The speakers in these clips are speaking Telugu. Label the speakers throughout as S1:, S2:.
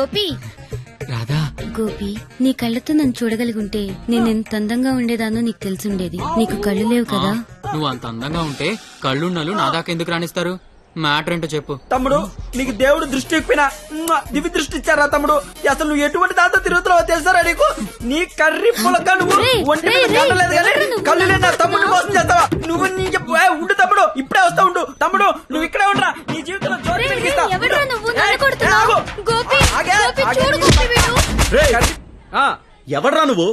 S1: గోపి.
S2: రాధా.
S1: గోపి నీ కళ్ళతో నన్ను చూడగలిగుంటే నేను ఎంత అందంగా ఉండేదానో నీకు తెలిసుండేది నీకు కళ్ళు లేవు కదా?
S2: నువ్వు అంత అందంగా ఉంటే కళ్ళున్నలు నా దాకా ఎందుకు రాణిస్తారు? మ్యాటర్ ఏంటో చెప్పు.
S3: తమ్ముడు నీకు దేవుడు దృష్టి ఇప్పిన దివి దృష్టి ఇచ్చారా తమ్ముడు? అసలు నువ్వు ఎటువంటి దాంతో తిరుగుతున్నావో తెలుసారా నీకు? నీ కర్రీ పులక నువ్వు ఒంటి మీద
S1: రేయ్,
S3: కన్ను లేదు
S1: రేయ్,
S3: కానీ? కళ్ళు లేని నా తమ్ముడు మోసం చేస్తావా? నువ్వు నీ చెప్పు ఏ, ఉండు తమ్ముడు ఇప్పుడే వస్తా ఉండు. తమ్ముడు నువ్వు ఇక్కడే ఉండరా. నీ జీవితంలో
S1: రేయ్,
S3: వెలిగిస్తా.
S1: ఎవడ్రా నువ్వు?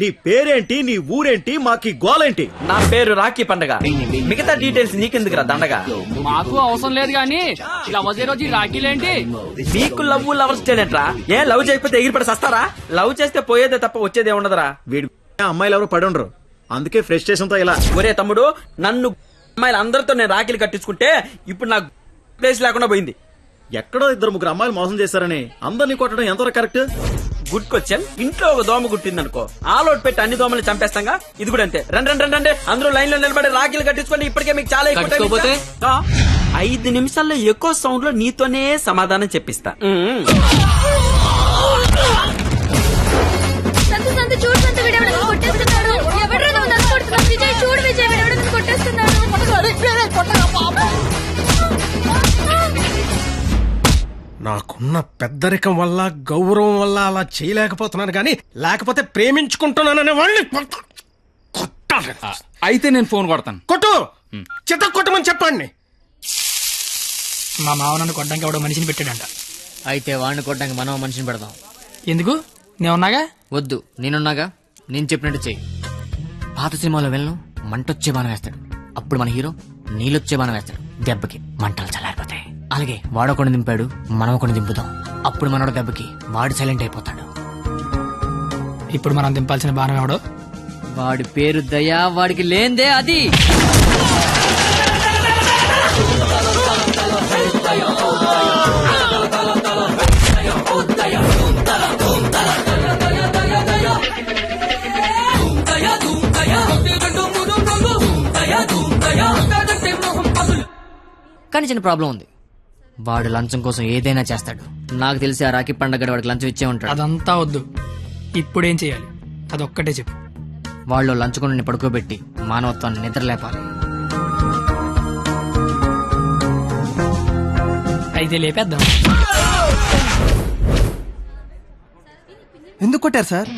S4: నీ పేరేంటి నీ ఊరేంటి మాకి గోలేంటి?
S3: నా పేరు రాఖీ పండగ. మిగతా డీటెయిల్స్ నీకెందుకురా దండగా?
S2: మాకు అవసరం లేదు వచ్చే రోజు ఈ రాఖీలేంటి?
S3: నీకు లవ్ లవర్స్ ఏంట్రా? ఏ లవ్ చేయకపోతే ఎగిరిపడి సస్తారా? లవ్ చేస్తే పోయేదే తప్ప వచ్చేదే ఉండదురా.
S4: వీడి అమ్మాయిలు ఎవరు పడి ఉండరు. అందుకే ఫ్రస్ట్రేషన్తో ఇలా.
S3: ఒరే తమ్ముడు నన్ను అమ్మాయిలు అందరితో నేను రాఖీలు కట్టించుకుంటే ఇప్పుడు నాకు ప్లేస్ లేకుండా పోయింది.
S4: ఎక్కడో ఇద్దరు ముగ్గురు అమ్మాయిలు మోసం చేశారని అందరినీ కొట్టడం ఎంతవరకు కరెక్ట్?
S3: Good question. ఇంట్లో ఒక దోమ గుట్టింది అనుకో ఆలోట్ పెట్టి అన్ని దోమలు చంపేస్తాగా? ఇది కూడా అంతే. రండి రండి రండి అందరూ లైన్లో నిలబడి రాఖీలు కట్టించుకోండి. ఇప్పటికే మీకు చాలా ఎక్కువ
S2: కట్టుకోపోతే?
S3: ఐదు నిమిషాల్లో ఎక్కువ సౌండ్లో నీతోనే సమాధానం చెప్పిస్తా.
S5: నాకున్న పెద్దరికం వల్ల గౌరవం వల్ల అలా చేయలేకపోతున్నాను కానీ లేకపోతే ప్రేమించుకుంటున్నాననే వాళ్ళని కొట్ట- కొట్టాలి.
S6: అయితే నేను ఫోన్ కొడతాను.
S5: కొట్టు! చిత్త కొట్టమని చెప్పండి
S7: మా మావ నన్ను కొట్టడానికి ఎవడో మనిషిని పెట్టాడంట.
S8: అయితే వాడిని కొట్టడానికి మనం మనిషిని పెడదాం.
S7: ఎందుకు? నేనున్నాగా?
S8: వద్దు నేనున్నాగా? నేను చెప్పినట్టు చెయ్యి. పాత సినిమాలో వెళ్ళను మంటొచ్చే బాణం వేస్తాడు. అప్పుడు మన హీరో నీళ్ళొచ్చే బాణం వేస్తాడు. దెబ్బకి మంటలు చల్లారిపోతాయి అలాగే వాడొకడిని దింపాడు మనం ఒకటి దింపుదాం. అప్పుడు మనోడు దెబ్బకి వాడు సైలెంట్ అయిపోతాడు.
S7: ఇప్పుడు మనం దింపాల్సిన బాణం ఎవడో?
S8: వాడి పేరు దయా వాడికి లేందే అది. కానీ చిన్న ప్రాబ్లం ఉంది. వాడు లంచం కోసం ఏదైనా చేస్తాడు. నాకు తెలిసి ఆ రాఖీ పండగ వాడికి లంచం ఇచ్చే ఉంటాడు.
S7: అదంతా వద్దు. ఇప్పుడేం చేయాలి? అదొక్కటే చెప్పు.
S8: వాళ్ళు లంచుకొని పడుకోబెట్టి మానవత్వాన్ని నిద్రలేపాలి.
S7: అయితే లేపేద్దాం.
S5: ఎందుకు కొట్టారు సార్?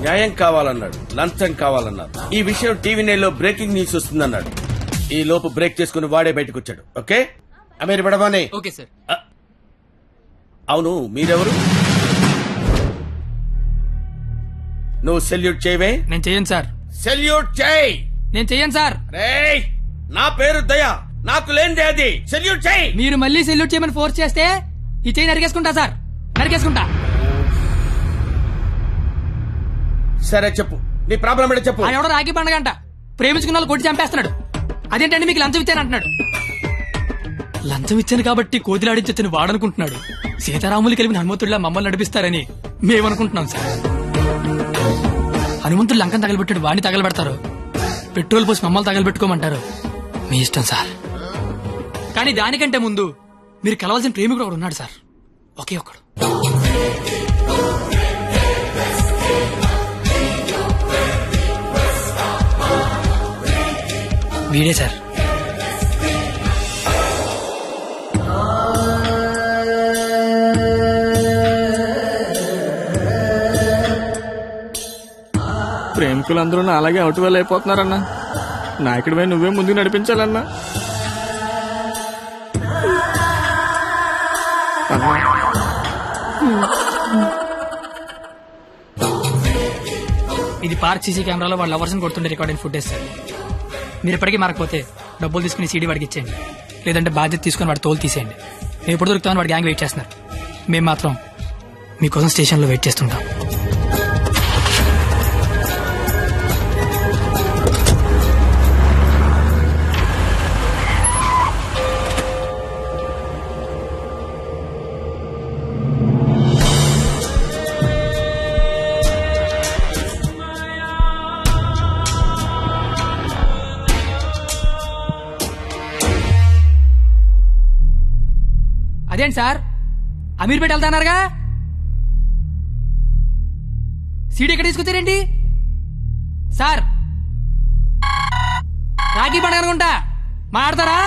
S9: న్యాయం కావాలన్నాడు లంచం కావాలన్నాడు. ఈ విషయం టీవీ నైన్లో బ్రేకింగ్ న్యూస్ వస్తుందన్నాడు. ఈ లోపు బ్రేక్ చేసుకుని వాడే బయటకు వచ్చాడు ఓకే? అమీర్ పడవానే
S2: ఓకే సార్.
S9: అవును మీరెవరు? నువ్వు సెల్యూట్ చేయవే?
S7: నేను చెయ్యను సార్.
S9: సెల్యూట్ చేయి!
S7: నేను చెయ్యను సార్.
S9: రేయ్ నా పేరు దయా. నాకు లేనిదే అది. సెల్యూట్ చేయి!
S7: మీరు మళ్ళీ సెల్యూట్ చేయమని ఫోర్స్ చేస్తే ఈ చెయ్యి నరికేసుకుంటా సార్. నరికేసుకుంటా.
S9: సరే చెప్పు. నీ ప్రాబ్లం ఏంటో చెప్పు.
S7: ఆయన ఎవడో రాఖీ పండగ అంట. ప్రేమించుకున్న వాళ్ళు కొట్టి చంపేస్తున్నాడు. అదేంటండి మీకు లంచం ఇచ్చాను అంటున్నాడు. లంచం ఇచ్చాను కాబట్టి కోతిలాడించొచ్చని వాడనుకుంటున్నాడు. సీతారాములు కలిపిన హనుమంతుడిలా మమ్మల్ని నడిపిస్తారని మేమనుకుంటున్నాం సార్. హనుమంతుడు లంకం తగలబెట్టాడు వాడిని తగలబెడతారు. పెట్రోల్ పోసి మమ్మల్ని తగలబెట్టుకోమంటారు. మీ ఇష్టం సార్. కానీ దానికంటే ముందు మీరు కలవాల్సిన ప్రేమికుడు ఒకడు ఉన్నాడు సార్. ఒకే ఒక్కడు. వీడే సార్.
S6: ప్రేమికులందరూ నా అలాగే అవుట్ వేలు అయిపోతున్నారన్నా. నాయకుడిపై నువ్వే ముందుకు నడిపించాలన్నా.
S7: ఇది పార్క్ సీసీ కెమెరాలో వాళ్ళ లవర్స్ కొడుతుండే రికార్డింగ్ ఫుటేజ్ సార్ మీరు ఇప్పటికీ మారకపోతే డబ్బులు తీసుకుని సీడీ వాడికి ఇచ్చేయండి. లేదంటే బాధ్యత తీసుకుని వాడి తోలు తీసేయండి. మేము ఎప్పుడు దొరుకుతామని వాడు గ్యాంగ్ వెయిట్ చేస్తున్నారు. మేము మాత్రం మీకోసం స్టేషన్లో వెయిట్ చేస్తుంటాం. అదేంటి సార్? అమీర్పేట వెళ్తానారుగా సీడీ ఎక్కడ తీసుకొచ్చారేంటి? సార్! రాఖీ పండుగ అనుకుంటా. మాడతారా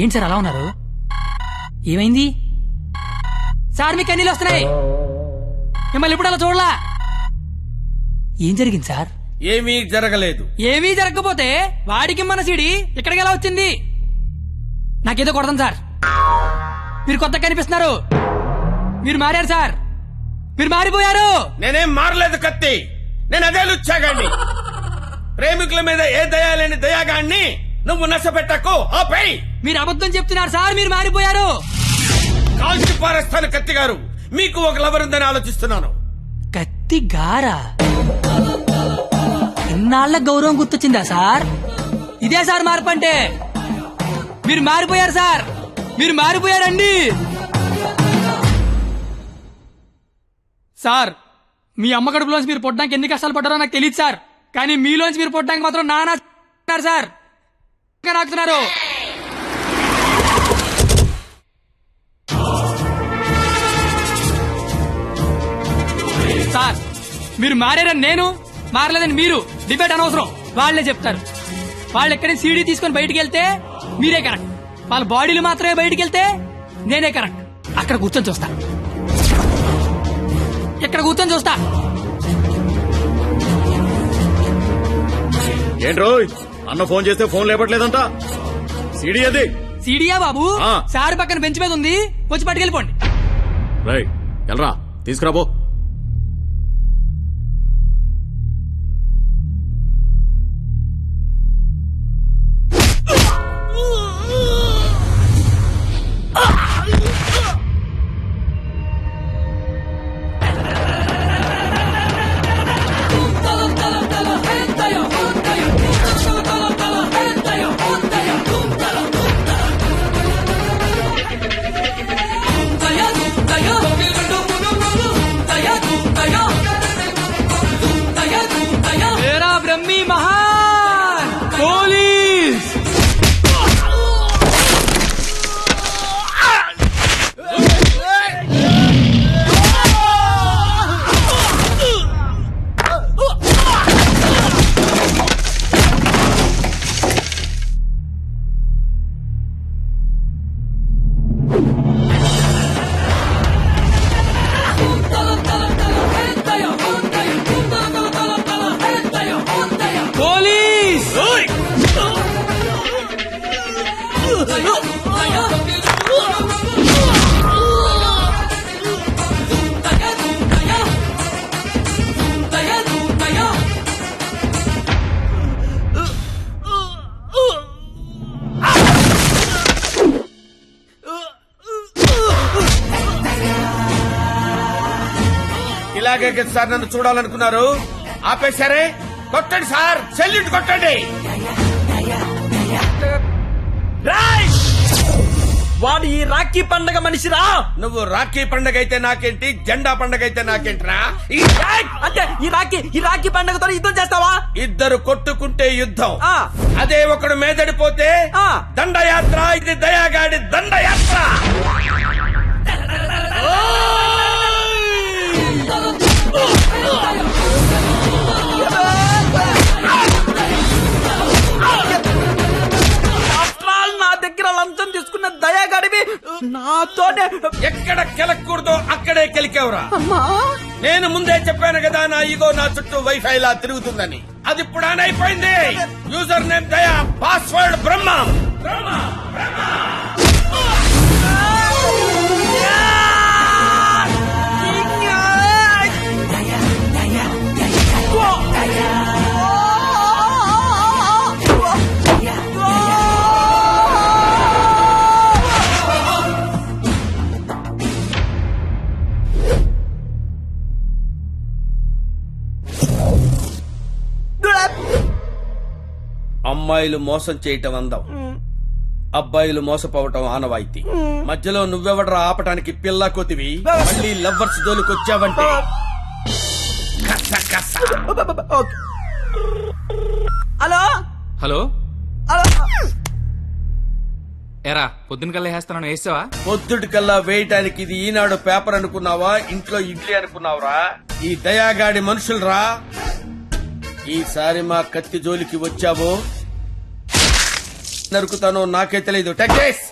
S7: ఏంటి సార్ అలా ఉన్నారు? ఏమైంది? సార్ మీకు కన్నీళ్ళు వస్తున్నాయి? మిమ్మల్ని ఇప్పుడు అలా చూడలా? ఏం జరిగింది సార్?
S9: ఏమీ జరగలేదు.
S7: ఏమీ జరగకపోతే వాడికి మన సీడి ఇక్కడికి ఎలా వచ్చింది? నాకేదో కొడదాం సార్. మీరు కొత్త కనిపిస్తున్నారు. మీరు మారారు సార్. మీరు మారిపోయారు.
S9: నేనేం మారలేదు కత్తి. నేను అదే లుచ్చాగాన్ని. ప్రేమికుల మీద ఏ దయాలేని దయాగాన్ని నువ్వు నష్టపెట్టకు. ఆపై
S7: మీరు అబద్ధం చెప్తున్నారు సార్ మీరు మారిపోయారు.
S9: కాల్చి పారేస్తాను కత్తి గారు. మీకు ఒక లవర్ ఉందని ఆలోచిస్తున్నాను.
S7: కత్తి గారా? ఇన్నాళ్ళ గౌరవం గుర్తొచ్చిందా సార్? ఇదే సార్ మార్పు అంటే. మీరు మారిపోయారు సార్. మీరు మారిపోయారండి. సార్ మీ అమ్మ కడుపులోంచి మీరు పొట్టడానికి ఎన్ని కష్టాలు పడ్డారో నాకు తెలియదు సార్. కానీ మీలోంచి మీరు పొట్టడానికి మాత్రం నానా సార్. ఇంకా నాకుతున్నారు. సార్ మీరు మారారని నేను మారలేదని మీరు డిబేట్ అనవసరం. వాళ్ళే చెప్తారు. వాళ్ళు ఎక్కడైనా సీడీ తీసుకొని బయటికి వెళ్తే మీరే కరెక్ట్. వాళ్ళ బాడీలు మాత్రమే బయటికి వెళ్తే నేనే కరెక్ట్. అక్కడ కూర్చొని చూస్తా. ఇక్కడ కూర్చొని చూస్తా?
S4: ఏంట్రో అన్న ఫోన్ చేస్తే ఫోన్ లేపట్లేదంట. సిడి అది.
S7: సీడీయా బాబు?
S4: ఆ.
S7: సార్ పక్కన బెంచ్ మీద ఉంది. వచ్చి పట్టుకెళ్ళిపోండి.
S4: రై ఎల్రా తీసుకురాబో
S9: ఇలాగే కదా సార్ నన్ను చూడాలనుకున్నారు. ఆపేశారే? కొట్టండి సార్ సెల్యూట్ కొట్టండి!
S3: వాడు ఈ రాఖీ పండగ మనిషిరా?
S9: నువ్వు రాఖీ పండగ అయితే నాకేంటి? జెండా పండగ అయితే నాకేంట్రా? ఈ
S3: రాయ్! అంటే ఈ రాఖీ ఈ రాఖీ పండగతో యుద్ధం చేస్తావా?
S9: ఇద్దరు కొట్టుకుంటే యుద్ధం.
S3: ఆ.
S9: అదే ఒకడు మేదడిపోతే
S3: ఆ.
S9: దండయాత్ర ఇది దయాగాడి దండయాత్ర.
S3: లంచం తీసుకున్న దయాగాడివి నాతోనే
S9: ఎక్కడ కెలకూడదో అక్కడే కెలికేవరా. నేను ముందే చెప్పాను కదా నా ఈగో నా చుట్టూ వైఫై లా తిరుగుతుందని. అది ఇప్పుడు ఆన్ అయిపోయింది. User name Daya password Brahma. అమ్మాయిలు మోసం చేయటం అందం. అబ్బాయిలు మోసపోవటం ఆనవాయితీ. మధ్యలో నువ్వెవడరా ఆపటానికి పిల్ల కొతివి? మళ్ళీ లవ్వర్స్ దోలుకొచ్చావంటే
S2: హలో?
S3: హలో?
S6: ఎరా పొద్దున కల్లా వేస్తాను వేసావా?
S9: పొద్దుటి కల్లా వేయటానికి ఇది ఈనాడు పేపర్ అనుకున్నావా? ఇంట్లో ఇడ్లీ అనుకున్నావురా? ఈ దయాగాడి మనుషులరా? ఈసారి మా కత్తి జోలికి వచ్చావో? నరుకుతానో నాకే తెలియదు టెక్కేస్